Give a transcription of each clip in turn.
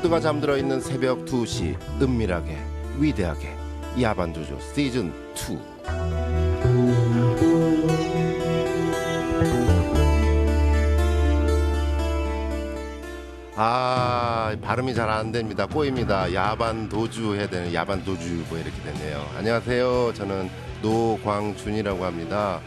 모두가 잠들어 있는 새벽 2시 은밀하게 위대하게. 야반도조 시즌 2 아 발음이 잘 안 됩니다. 꼬입니다. 야반 도주 해야 되는 야반 도주 뭐 이렇게 됐네요. 안녕하세요. 저는 노광준이라고 합니다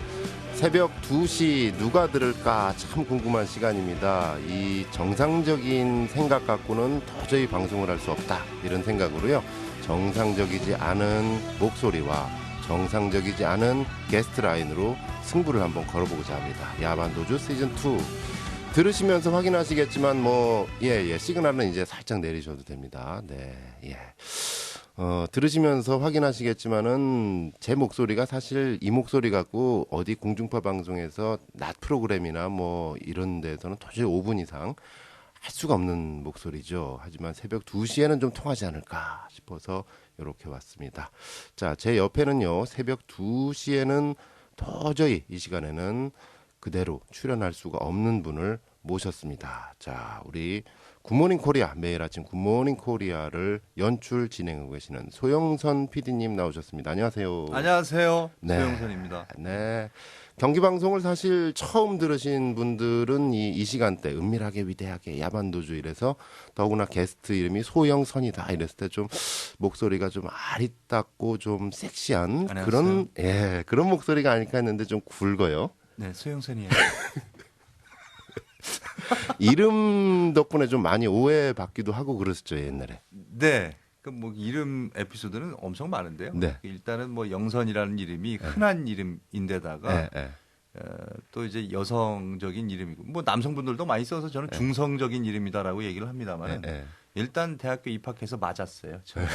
새벽 2시 누가 들을까 참 궁금한 시간입니다 이 정상적인 생각 갖고는 도저히 방송을 할 수 없다 이런 생각으로요 정상적이지 않은 목소리와 정상적이지 않은 게스트 라인으로 승부를 한번 걸어보고자 합니다 야반 도주 시즌 2 들으시면서 확인하시겠지만 뭐 예예 시그널은 이제 살짝 내리셔도 됩니다. 네 예. 어, 들으시면서 확인하시겠지만은 제 목소리가 사실 이 목소리 갖고 어디 공중파 방송에서 낮 프로그램이나 뭐 이런 데서는 도저히 5분 이상 할 수가 없는 목소리죠. 하지만 새벽 2시에는 좀 통하지 않을까 싶어서 이렇게 왔습니다. 자, 제 옆에는요. 새벽 2시에는 도저히 이 시간에는 그대로 출연할 수가 없는 분을 모셨습니다. 자, 우리 굿모닝 코리아 매일 아침 굿모닝 코리아를 연출 진행하고 계시는 소영선 PD님 나오셨습니다. 안녕하세요. 안녕하세요. 네. 소영선입니다. 네. 경기 방송을 사실 처음 들으신 분들은 이, 이 시간대 은밀하게 위대하게 야반도주 이래서 더구나 게스트 이름이 소영선이다 이랬을 때 좀 목소리가 좀 아리따고 좀 섹시한 안녕하세요. 그런 예 그런 목소리가 아닐까 했는데 좀 굵어요. 네, 소영선이에요. 이름 덕분에 좀 많이 오해받기도 하고 그랬었죠 옛날에. 네. 그뭐 이름 에피소드는 엄청 많은데요. 네. 일단은 뭐 영선이라는 이름이 흔한 이름인데다가 예, 예. 어, 또 이제 여성적인 이름이고 뭐 남성분들도 많이 써서 저는 중성적인 이름이다라고 얘기를 합니다만 예, 예. 일단 대학교 입학해서 맞았어요. 저. 네.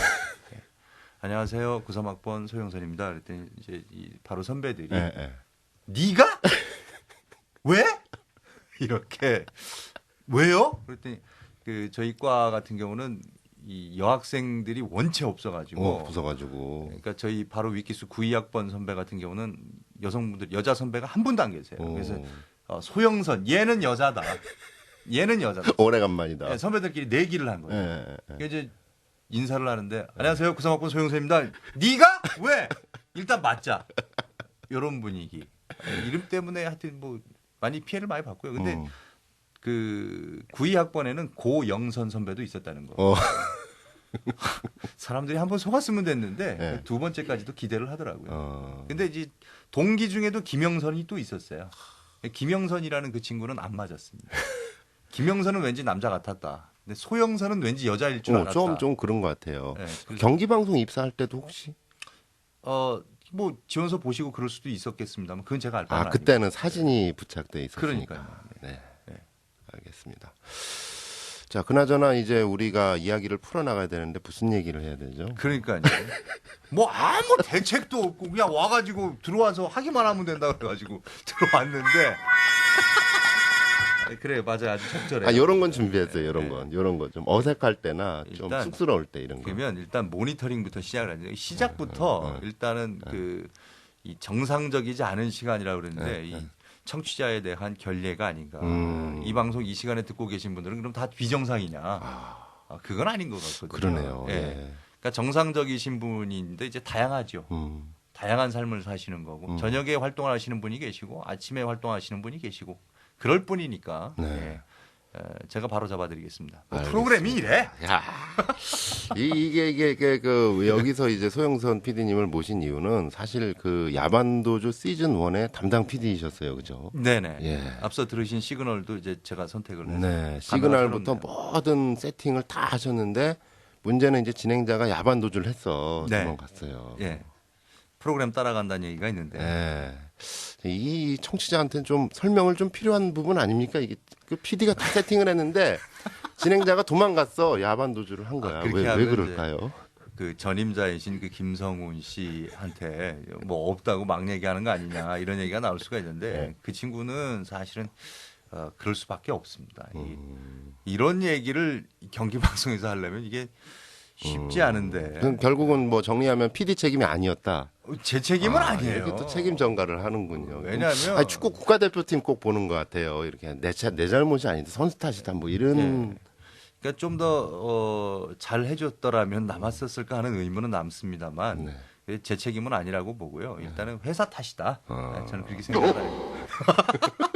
안녕하세요. 93학번 소영선입니다. 그랬더니 이제 이 바로 선배들이. 네가 왜 이렇게 왜요? 그랬더니 그 저희 과 같은 경우는 이 여학생들이 원체 없어가지고 어, 부서가지고. 그러니까 저희 바로 위키수 92학번 선배 같은 경우는 여성분들 여자 선배가 한 분도 안 계세요. 오. 그래서 어, 소영선 얘는 여자다. 얘는 여자다. 오래간만이다. 네, 선배들끼리 내기를 한 예, 거예요. 예, 예. 그러니까 이제 인사를 하는데 안녕하세요 구성학번 소영선입니다. 네가 왜 일단 맞자 이런 분위기 이름 때문에 하여튼 뭐 많이 피해를 많이 봤고요. 근데 음. 그 92학번에는 고영선 선배도 있었다는 거. 어. 사람들이 한 번 속았으면 됐는데 네. 두 번째까지도 기대를 하더라고요. 어. 근데 이제 동기 중에도 김영선이 또 있었어요. 김영선이라는 그 친구는 안 맞았습니다. 김영선은 왠지 남자 같았다. 근데 소영선은 왠지 여자일 줄 어, 알았다. 좀, 좀 그런 것 같아요. 네, 경기 방송 입사할 때도 혹시? 어, 뭐 지원서 보시고 그럴 수도 있었겠습니다만 그건 제가 알 바는 아, 아니고. 그때는 사진이 부착돼 있었으니까. 그러니까요. 네. 네. 알겠습니다. 자, 그나저나 이제 우리가 이야기를 풀어나가야 되는데 무슨 얘기를 해야 되죠? 그러니까요. 뭐 아무 대책도 없고 그냥 와가지고 들어와서 하기만 하면 된다 그래가지고 들어왔는데. 아니, 그래 맞아 요 아주 적절해. 아, 요런 건 준비했어요, 요런 네. 건. 요런 거. 좀 어색할 때나 좀 쑥스러울 때 이런 거. 그러면 일단 모니터링부터 시작을 하는데 시작부터 네, 네. 일단은 그 이 정상적이지 않은 시간이라 그러는데 네, 이 네. 청취자에 대한 결례가 아닌가. 음. 이 방송 이 시간에 듣고 계신 분들은 그럼 다 비정상이냐? 아, 그건 아닌 것 같거든요. 그러네요. 예. 예. 그러니까 정상적이신 분인데 이제 다양하죠. 음. 다양한 삶을 사시는 거고 음. 저녁에 활동을 하시는 분이 계시고 아침에 활동하시는 분이 계시고 그럴 뿐이니까 네. 예. 어, 제가 바로 잡아드리겠습니다. 뭐. 프로그램이 이래. 야. 이, 이게, 이게, 이게, 그, 여기서 이제 소영선 PD님을 모신 이유는 사실 그 야반도주 시즌 1의 담당 PD이셨어요. 그죠? 네네. 예. 앞서 들으신 시그널도 이제 제가 선택을 해서 네. 시그널부터 가능하시겠네요. 모든 세팅을 다 하셨는데 문제는 이제 진행자가 야반도주를 했어. 네. 도망갔어요. 예. 프로그램 따라간다는 얘기가 있는데 네. 이 청취자한테는 좀 설명을 좀 필요한 부분 아닙니까? 이게 그 PD가 다 세팅을 했는데 진행자가 도망갔어. 야반도주를 한 거야. 아, 왜, 왜 그럴까요? 그 전임자이신 그 김성훈 씨한테 뭐 없다고 막 얘기하는 거 아니냐 이런 얘기가 나올 수가 있는데 네. 그 친구는 사실은 어, 그럴 수밖에 없습니다. 이- 음. 이런 얘기를 경기 방송에서 하려면 이게 쉽지 않은데 그럼 결국은 뭐 정리하면 PD 책임이 아니었다. 제 책임은 아, 아, 니에요 이렇게 또 책임 전가를 하는군요. 왜냐하면 아니, 축구 국가대표팀 꼭 보는 것 같아요. 이렇게 내, 차- 내 잘못이 아닌데 선수 탓이다 뭐 이런. 그러니까 좀더 어, 잘 해줬더라면 남았었을까 하는 의문은 남습니다만 네. 제 책임은 아니라고 보고요. 일단은 회사 탓이다. 아. 저는 그렇게 생각해요.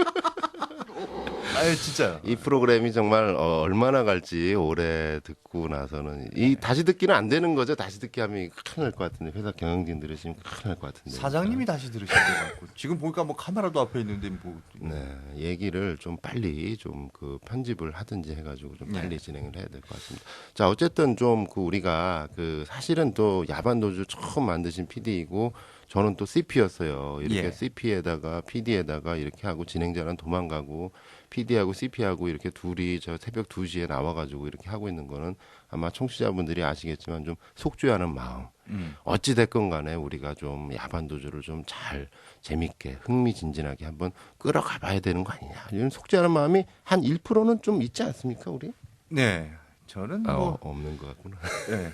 아유 진짜요. 이 프로그램이 정말 어, 얼마나 갈지 오래 듣고 나서는 이 다시 듣기는 안 되는 거죠. 다시 듣기 하면 큰일 날 것 같은데 회사 경영진 들으시면 큰일 날 것 같은데. 사장님이 다시 들으실 것 같고 지금 보니까 뭐 카메라도 앞에 있는데 뭐 네, 얘기를 좀 빨리 좀 그 편집을 하든지 해가지고 좀 빨리 네. 진행을 해야 될 것 같습니다. 자, 어쨌든 좀 그 우리가 그 사실은 또 야반 도주 처음 만드신 PD이고 저는 또 CP였어요. 이렇게 예. CP에다가 PD에다가 이렇게 하고 진행자는 도망가고 PD하고 CP하고 이렇게 둘이 저 새벽 2시에 나와가지고 이렇게 하고 있는 거는 아마 청취자분들이 아시겠지만 좀 속죄하는 마음. 음. 어찌 됐건 간에 우리가 좀 야반 도주를 좀 잘 재밌게 흥미진진하게 한번 끌어가 봐야 되는 거 아니냐. 이런 속죄하는 마음이 한 1%는 좀 있지 않습니까, 우리? 네. 저는 아, 뭐 어, 없는 것 같구나. 네.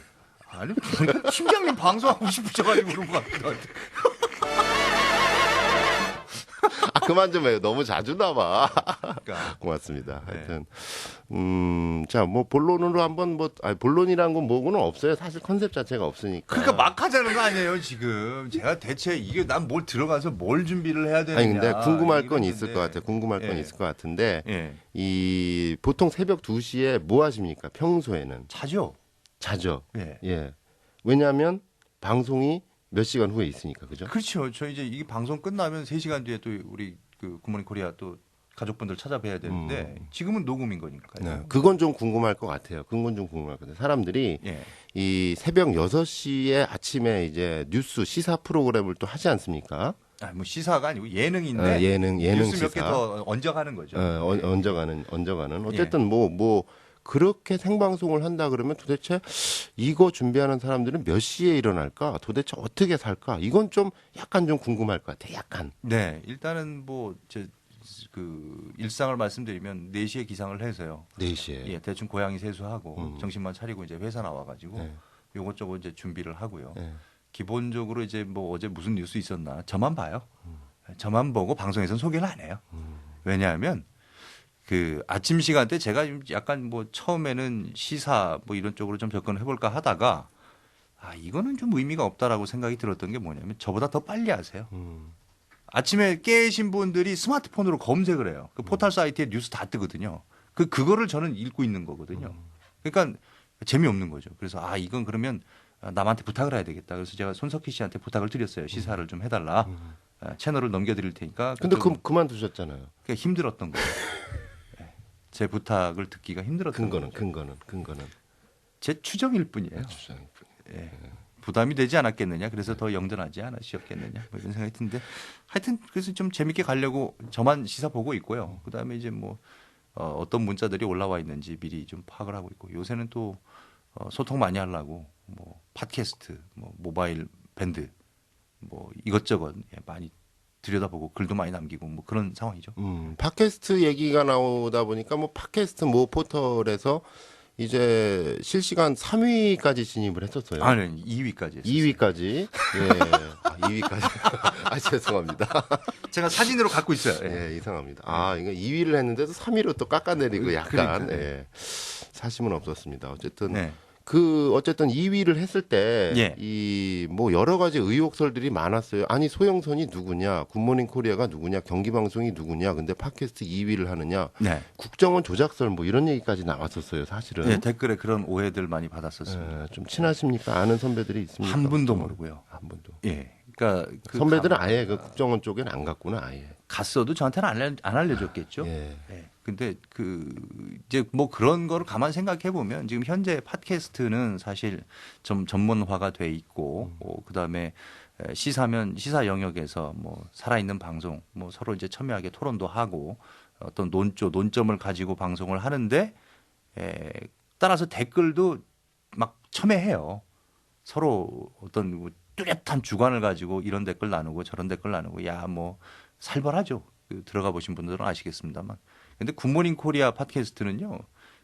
아니 팀장님 방송하고 싶으셔가지고 그런 것 같기도 한데. 그만 좀 해요. 너무 자주 나와. 그러니까 고맙습니다. 네. 하여튼 음, 자, 뭐 본론으로 한번 뭐 아니 본론이란 건 뭐고는 없어요. 사실 컨셉 자체가 없으니까. 그러니까 막 하자는 거 아니에요 지금. 제가 대체 이게 난 뭘 들어가서 뭘 준비를 해야 되느냐. 아니 근데 궁금할 건. 있을 것 같아요. 궁금할 건 예. 있을 것 같은데 예. 이 보통 새벽 2시에 뭐 하십니까? 평소에는 자죠. 자죠. 예. 예. 왜냐하면 방송이 몇 시간 후에 있으니까 그죠? 그렇죠. 저 이제 이 방송 끝나면 3시간 뒤에 또 우리 그 굿모닝 코리아 또 가족분들 찾아뵈야 되는데 지금은 녹음인 거니까요. 네. 그건 좀 궁금할 것 같아요. 그건 좀 궁금할 것 같아요. 사람들이 예. 이 새벽 6시에 아침에 이제 뉴스 시사 프로그램을 또 하지 않습니까? 아, 뭐 시사가 아니고 예능인데 어, 예능 예능 뉴스 몇 개. 더 얹어가는 거죠. 어, 얹- 얹어가는 얹어가는 예. 어쨌든 뭐뭐 그렇게 생방송을 한다 그러면 도대체 이거 준비하는 사람들은 몇 시에 일어날까? 도대체 어떻게 살까? 이건 좀 약간 좀 궁금할 것 같아. 약간. 네, 일단은 뭐 제 그 일상을 말씀드리면 4시에 기상을 해서요. 4시에. 예, 대충 고양이 세수하고 음. 정신만 차리고 이제 회사 나와 가지고 네. 요것저것 이제 준비를 하고요. 네. 기본적으로 이제 뭐 어제 무슨 뉴스 있었나 저만 봐요. 음. 저만 보고 방송에서는 소개를 안 해요. 왜냐하면 그 아침 시간대 제가 좀 약간 뭐 처음에는 시사 뭐 이런 쪽으로 좀 접근을 해볼까 하다가 아 이거는 좀 의미가 없다라고 생각이 들었던 게 뭐냐면 저보다 더 빨리 하세요. 음. 아침에 깨신 분들이 스마트폰으로 검색을 해요. 그 포털 사이트에 뉴스 다 뜨거든요. 그 그거를 저는 읽고 있는 거거든요. 그러니까 재미없는 거죠. 그래서 아 이건 그러면 남한테 부탁을 해야 되겠다. 그래서 제가 손석희 씨한테 부탁을 드렸어요. 시사를 좀 해달라. 아, 채널을 넘겨드릴 테니까. 근데 그 그만두셨잖아요. 힘들었던 거예요. 예. 제 부탁을 듣기가 힘들었던 근거는 거죠. 근거는 근거는 제 추정일 뿐이에요. 주장일 뿐. 예. 부담이 되지 않았겠느냐. 그래서 더 영전하지 않으셨겠느냐. 뭐 이런 생각이 드는데 하여튼 그래서 좀 재밌게 가려고 저만 시사 보고 있고요. 그다음에 이제 뭐 어, 어떤 문자들이 올라와 있는지 미리 좀 파악을 하고 있고 요새는 또 어, 소통 많이 하려고 뭐 팟캐스트, 뭐 모바일 밴드 뭐 이것저것 예, 많이 들여다보고 글도 많이 남기고 뭐 그런 상황이죠. 음, 팟캐스트 얘기가 나오다 보니까 뭐 팟캐스트 모 포털에서 이제 실시간 3위까지 진입을 했었어요. 아, 네, 2위까지 했어요. 2위까지. 예. 아, 2위까지. 아, 죄송합니다. 제가 사진으로 갖고 있어요. 예. 예, 이상합니다. 아, 이거 2위를 했는데도 3위로 또 깎아내리고 약간 그러니까. 예. 사심은 없었습니다. 어쨌든 네. 그 어쨌든 2위를 했을 때 예. 이뭐 여러 가지 의혹설들이 많았어요. 아니 소영선이 누구냐, 굿모닝 코리아가 누구냐, 경기 방송이 누구냐, 근데 팟캐스트 2위를 하느냐, 네. 국정원 조작설 뭐 이런 얘기까지 나왔었어요. 사실은 네, 댓글에 그런 오해들 많이 받았었습니다. 예, 좀 친하십니까? 아는 선배들이 있습니까? 한 분도 음, 모르고요. 한 분도. 예. 그러니까 그 선배들은 가- 아예 그 국정원 쪽에는 안 갔구나 아예. 갔어도 저한테는 안, 알려, 안 알려줬겠죠. 예. 예. 근데 그 이제 뭐 그런 거를 가만 생각해 보면 지금 현재 팟캐스트는 사실 좀 전문화가 돼 있고 어, 그다음에 에, 시사면 시사 영역에서 뭐 살아있는 방송 뭐 서로 이제 첨예하게 토론도 하고 어떤 논조 논점을 가지고 방송을 하는데 에, 따라서 댓글도 막 첨예해요. 서로 어떤 뭐 뚜렷한 주관을 가지고 이런 댓글 나누고 저런 댓글 나누고 야 뭐 살벌하죠. 그 들어가 보신 분들은 아시겠습니다만. 근데 굿모닝 코리아 팟캐스트는요.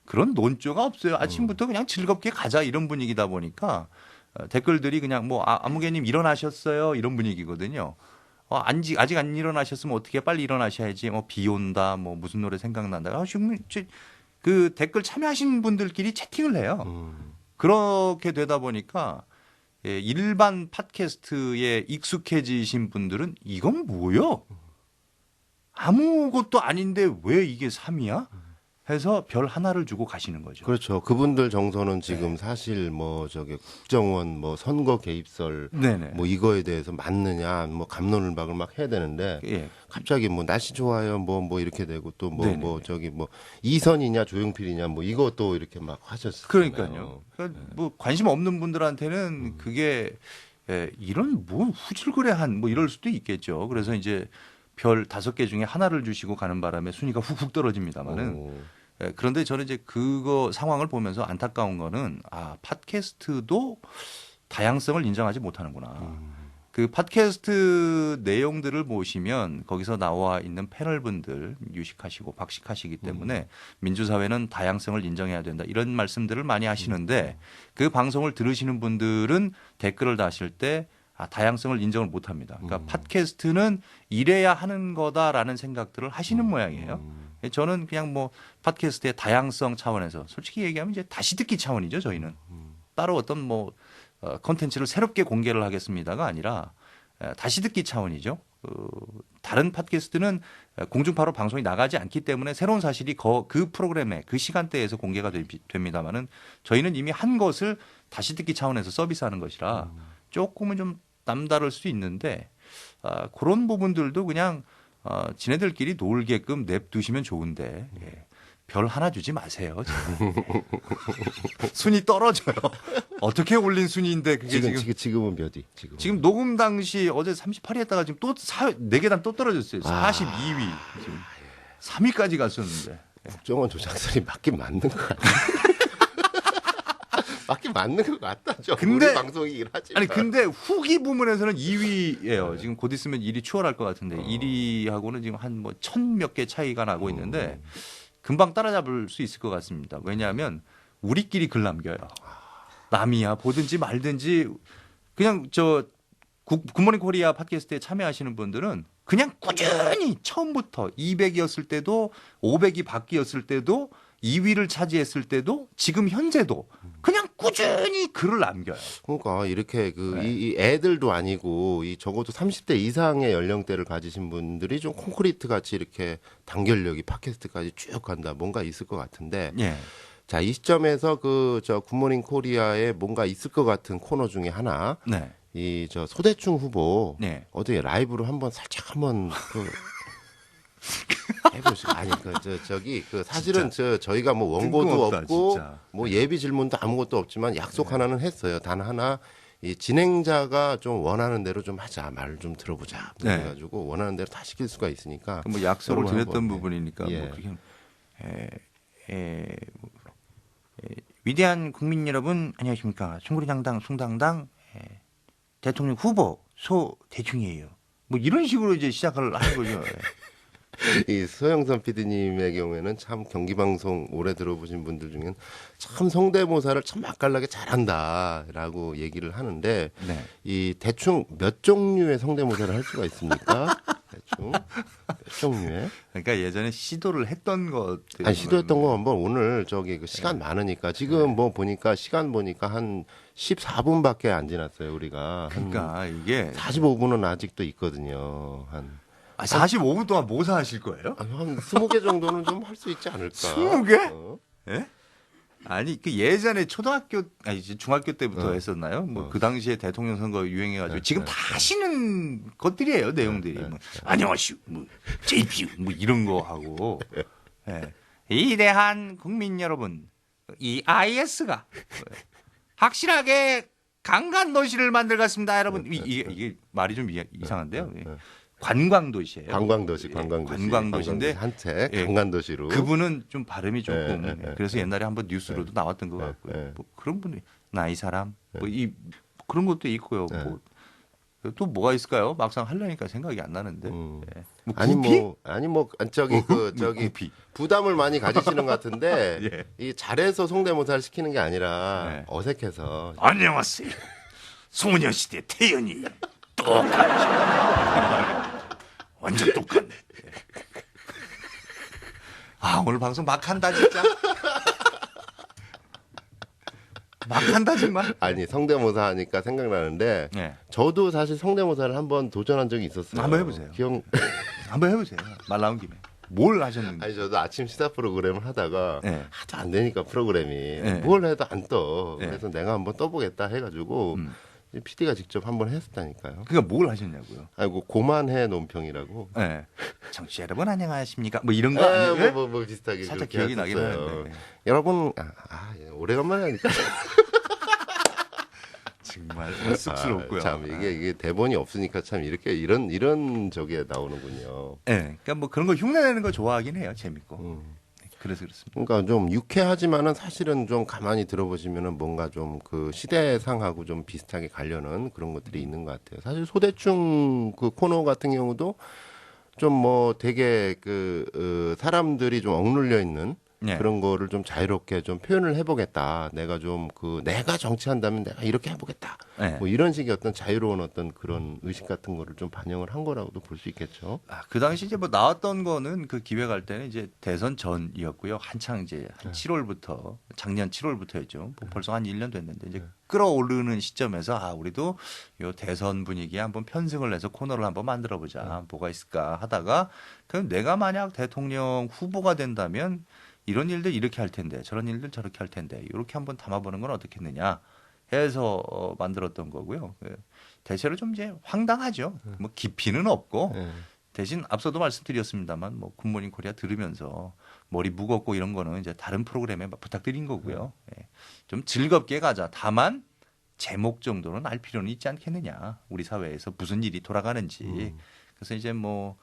그런 논조가 없어요. 아침부터 그냥 즐겁게 가자 이런 분위기다 보니까 어, 댓글들이 그냥 뭐 아, 아무개님 일어나셨어요 이런 분위기거든요. 어, 안지, 아직 안 일어나셨으면 어떻게 빨리 일어나셔야지. 뭐 비 온다, 뭐 무슨 노래 생각난다. 아, 지금 저, 그 댓글 참여하신 분들끼리 채팅을 해요. 음. 그렇게 되다 보니까 예, 일반 팟캐스트에 익숙해지신 분들은 이건 뭐요? 아무것도 아닌데 왜 이게 3위야? 해서 별 하나를 주고 가시는 거죠. 그렇죠. 그분들 정서는 지금 사실 뭐 저기 국정원 뭐 선거 개입설 네네. 뭐 이거에 대해서 맞느냐 뭐 감론을 박을 막 해야 되는데 예. 갑자기 뭐 날씨 좋아요 뭐뭐 이렇게 되고 또뭐 뭐. 저기 뭐 이선이냐 조용필이냐 뭐 이것도 이렇게 막 하셨어요. 그러니까요. 그러니까 뭐 관심 없는 분들한테는 그게 예, 이런 뭐 후질그레한 뭐 이럴 수도 있겠죠. 그래서 이제 별 다섯 개 중에 하나를 주시고 가는 바람에 순위가 훅훅 떨어집니다만은 오. 예, 그런데 저는 이제 그거 상황을 보면서 안타까운 거는 아 팟캐스트도 다양성을 인정하지 못하는구나. 음. 그 팟캐스트 내용들을 보시면 거기서 나와 있는 패널분들 유식하시고 박식하시기 때문에 민주사회는 다양성을 인정해야 된다 이런 말씀들을 많이 하시는데 그 방송을 들으시는 분들은 댓글을 다실 때 아, 다양성을 인정을 못 합니다. 그러니까 팟캐스트는 이래야 하는 거다라는 생각들을 하시는 모양이에요. 음. 저는 그냥 뭐 팟캐스트의 다양성 차원에서 솔직히 얘기하면 이제 다시 듣기 차원이죠 저희는 따로 어떤 뭐 어, 컨텐츠를 새롭게 공개를 하겠습니다가 아니라 에, 다시 듣기 차원이죠. 그 다른 팟캐스트는 공중파로 방송이 나가지 않기 때문에 새로운 사실이 거- 그 프로그램에 그 시간대에서 공개가 되- 됩니다만은 저희는 이미 한 것을 다시 듣기 차원에서 서비스하는 것이라 조금은 좀 남다를 수 있는데 아, 그런 부분들도 그냥 어, 지네들끼리 놀게끔 냅두시면 좋은데 예. 별 하나 주지 마세요. 지금. 순위 떨어져요. 어떻게 올린 순위인데 그게 지금 지금 지금 지금 은 몇위? 지금 지금 녹음 당시 어제 38위 했다가 지금 또 사, 4계단 또 떨어졌어요. 아. 42위. 지금 3위까지 갔었는데. 국정원 조작설이 맞긴 맞는 것 같아. 맞긴 맞는 것 같다. 좀 근데- 방송이긴 하지. 아니 근데 후기 부문에서는 2위예요. 지금 곧 있으면 1위 추월할 것 같은데 1위하고는 지금 한 뭐 천 몇 개 차이가 나고 있는데 금방 따라잡을 수 있을 것 같습니다. 왜냐하면 우리끼리 글 남겨요. 남이야 보든지 말든지 그냥 저 굿- 굿모닝 코리아 팟캐스트에 참여하시는 분들은 그냥 꾸준히 처음부터 200이었을 때도 500이 바뀌었을 때도 2위를 차지했을 때도 지금 현재도 그냥 꾸준히 글을 남겨요. 그러니까 이렇게 그 네. 이 애들도 아니고 이 적어도 30대 이상의 연령대를 가지신 분들이 좀 콘크리트 같이 이렇게 단결력이 팟캐스트까지 쭉 간다. 뭔가 있을 것 같은데 예. 자, 이 시점에서 그 저 굿모닝 코리아에 뭔가 있을 것 같은 코너 중에 하나 네. 이 저 소대충 후보 네. 어떻게 라이브로 한번 살짝 한번 그 해보시 아니 그저 저기 그 사실은 저 저희가 뭐 원고도 뜬금없다, 없고 진짜. 뭐 예비 질문도 아무것도 없지만 약속 하나는 했어요. 단 하나 이 진행자가 좀 원하는 대로 좀 하자 말좀 들어보자 네. 그래가지고 원하는 대로 다 시킬 수가 있으니까 뭐 약속을 드렸던 네. 부분이니까 예. 뭐 그렇게 에, 에, 뭐, 에, 위대한 국민 여러분 안녕하십니까 송구리당당 송당당 에, 대통령 후보 소 대충이에요. 뭐 이런 식으로 이제 시작을 하는 거죠. 예. 이 소영선 PD님의 경우에는 참 경기 방송 오래 들어보신 분들 중엔 참 성대모사를 참 맛깔나게 잘한다라고 얘기를 하는데 네. 이 대충 몇 종류의 성대모사를 할 수가 있습니까? 대충 몇 종류의? 그러니까 예전에 시도를 했던 것들 아니 시도했던 거 한번 오늘 저기 그 시간 많으니까 지금 뭐 보니까 시간 보니까 한 14분밖에 안 지났어요 우리가 한 그러니까 이게 45분은 아직도 있거든요 한. 아, 45분 동안 모사 하실 거예요? 한, 한 20개 정도는 좀 할 수 있지 않을까? 20개? 어? 예? 아니 그 예전에 초등학교 아니 이제 중학교 때부터 어. 했었나요? 뭐 어. 그 당시에 대통령 선거 유행해가지고 네, 지금 네, 다 하시는 것들이에요 내용들이 네, 뭐, 안녕하시오 뭐 JPU 뭐 이런 거 하고 예. 이대한 국민 여러분 이 IS가 확실하게 강간 도시를 만들겠습니다 여러분 이, 이, 이게 말이 좀 이- 이상한데요 예. 네. 관광 도시예요 관광 도시, 예, 관광 도시, 관광 도시인데 한테 예. 관광 도시로 그분은 좀 발음이 조금 예, 예, 예, 그래서 예. 옛날에 한번 뉴스로도 나왔던 것 예, 같고요. 예. 뭐 그런 분이 나 이 사람 뭐 이 그런 것도 있고요. 예. 뭐또 뭐가 있을까요? 막상 하려니까 생각이 안 나는데. 음. 예. 뭐 아니? 뭐 아니 뭐 저기 그 저기 구피. 부담을 많이 가지시는 것 같은데 예. 이 잘해서 성대모사를 시키는 게 아니라 네. 어색해서 안녕하세요. 소녀시대 태연이 똑같죠. 완전 똑같네. 아와 오늘 방송 막 한다 진짜. 막 한다 정말. 아니 성대모사 하니까 생각나는데 네. 저도 사실 성대모사를 한번 도전한 적이 있었어요. 한번 해보세요. 기억 한번 해보세요. 말 나온 김에 뭘 하셨는지. 아니 저도 아침 시사 프로그램을 하다가 네. 하도 안 되니까 프로그램이 네. 뭘 해도 안 떠. 네. 그래서 내가 한번 떠보겠다 해가지고 음. PD가 직접 한번 했었다니까요. 그러니까 뭘 하셨냐고요. 아이고 고만해 논평이라고. 네. 청취자 여러분 안녕하십니까? 뭐 이런 거 에, 아니에요? 뭐, 뭐, 뭐 비슷하게 살짝 기억이 나긴. 하는데. 여러분 아, 아, 예, 오래간만에 하니까 정말 쑥스럽고요. 아, 참 이게 이게 대본이 없으니까 참 이렇게 이런 이런 저게 나오는군요. 예. 네. 그러니까 뭐 그런 거 흉내내는 거 좋아하긴 해요. 재밌고. 음. 그래서 그렇습니다. 그러니까 좀 유쾌하지만은 사실은 좀 가만히 들어보시면은 뭔가 좀 그 시대상하고 좀 비슷하게 가려는 그런 것들이 있는 것 같아요. 사실 소대충 그 코너 같은 경우도 좀 뭐 되게 그 어, 사람들이 좀 억눌려 있는 네. 그런 거를 좀 자유롭게 좀 표현을 해보겠다. 내가 좀 그 내가 정치한다면 내가 이렇게 해보겠다. 네. 뭐 이런 식의 어떤 자유로운 어떤 그런 의식 같은 거를 좀 반영을 한 거라고도 볼 수 있겠죠. 아, 그 당시 이제 뭐 나왔던 거는 그 기획할 때는 이제 대선 전이었고요. 한창 이제 한 7월부터 작년 7월부터였죠. 뭐 벌써 한 1년 됐는데 이제 끌어오르는 시점에서 아 우리도 요 대선 분위기에 한번 편승을 내서 코너를 한번 만들어 보자. 뭐가 있을까 하다가 그럼 내가 만약 대통령 후보가 된다면 이런 일들 이렇게 할 텐데 저런 일들 저렇게 할 텐데 이렇게 한번 담아보는 건 어떻겠느냐 해서 어, 만들었던 거고요. 그 대체로 좀 이제 황당하죠. 뭐 깊이는 없고 예. 대신 앞서도 말씀드렸습니다만 뭐 굿모닝 코리아 들으면서 머리 무겁고 이런 거는 이제 다른 프로그램에 부탁드린 거고요. 예. 좀 즐겁게 가자. 다만 제목 정도는 알 필요는 있지 않겠느냐. 우리 사회에서 무슨 일이 돌아가는지. 음. 그래서 이제 뭐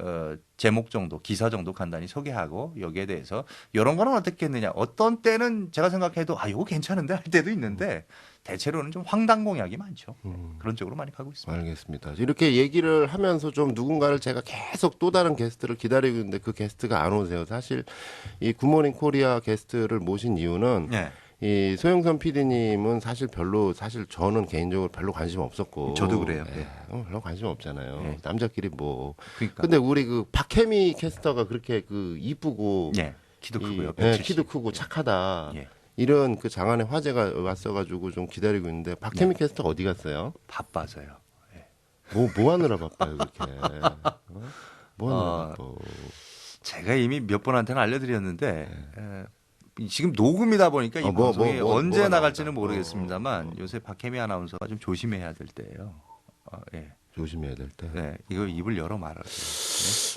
어, 제목 정도, 기사 정도 간단히 소개하고 여기에 대해서 이런 거는 어떻겠느냐. 어떤 때는 제가 생각해도 아, 이거 괜찮은데 할 때도 있는데 대체로는 좀 황당 공약이 많죠. 음. 그런 쪽으로 많이 가고 있습니다. 알겠습니다. 이렇게 얘기를 하면서 좀 누군가를 제가 계속 또 다른 게스트를 기다리고 있는데 그 게스트가 안 오세요. 사실 이 굿모닝 코리아 게스트를 모신 이유는 네. 이 소영선 PD님은 사실 별로 사실 저는 개인적으로 별로 관심 없었고 저도 그래요. 예, 어, 별로 관심 없잖아요. 예. 남자끼리 뭐 그러니까. 근데 우리 그 박혜미 캐스터가 그렇게 그 이쁘고 예. 키도 이- 크고요. 예, 170. 키도 크고 착하다. 예. 이런 그 장안의 화제가 왔어가지고 좀 기다리고 있는데 박혜미 네. 캐스터 어디 갔어요? 바빠서요. 뭐, 뭐 하느라 바빠요, 그렇게. 어? 뭐 하느라 어, 바빠. 제가 이미 몇 분한테는 알려드렸는데 에, 지금 녹음이다 보니까 이 네. 어, 뭐, 방송이 뭐, 뭐, 언제 나갈지는. 모르겠습니다만 어, 어. 요새 박혜미 아나운서가 좀 조심해야 될 때예요. 어, 예. 조심해야 될 때. 네, 이거 입을 열어 말아요.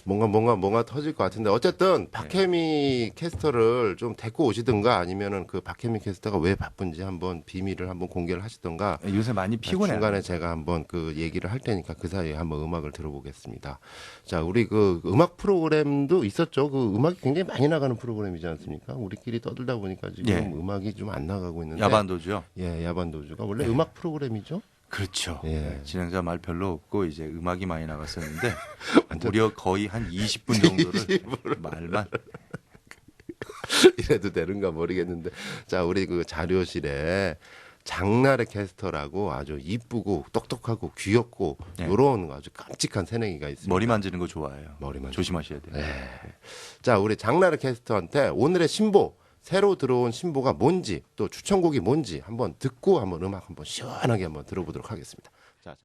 뭔가, 뭔가, 뭔가 터질 것 같은데. 어쨌든, 박혜미 캐스터를 좀 데리고 오시든가 아니면은 그 박혜미 캐스터가 왜 바쁜지 한번 비밀을 한번 공개를 하시든가. 네, 요새 많이 피곤해요. 중간에 제가 한번 그 얘기를 할 테니까 그 사이에 한번 음악을 들어보겠습니다. 자, 우리 그 음악 프로그램도 있었죠. 그 음악이 굉장히 많이 나가는 프로그램이지 않습니까? 우리끼리 떠들다 보니까 지금 예. 음악이 좀 안 나가고 있는데. 야반도죠. 예, 야반도주가 원래 네. 음악 프로그램이죠. 그렇죠. 예. 네, 진행자 말 별로 없고 이제 음악이 많이 나갔었는데 무려 거의 한 20분 정도를 말만 이래도 되는가 모르겠는데. 자, 우리 그 자료실에 장나래 캐스터라고 아주 이쁘고 똑똑하고 귀엽고 네. 요런 아주 깜찍한 새내기가 있습니다. 머리 만지는 거 좋아해요. 머리 만지는 조심하셔야 돼요. 자, 우리 장나래 캐스터한테 오늘의 신보, 새로 들어온 신보가 뭔지 또 추천곡이 뭔지 한번 듣고 한번 음악 한번 시원하게 한번 들어보도록 하겠습니다.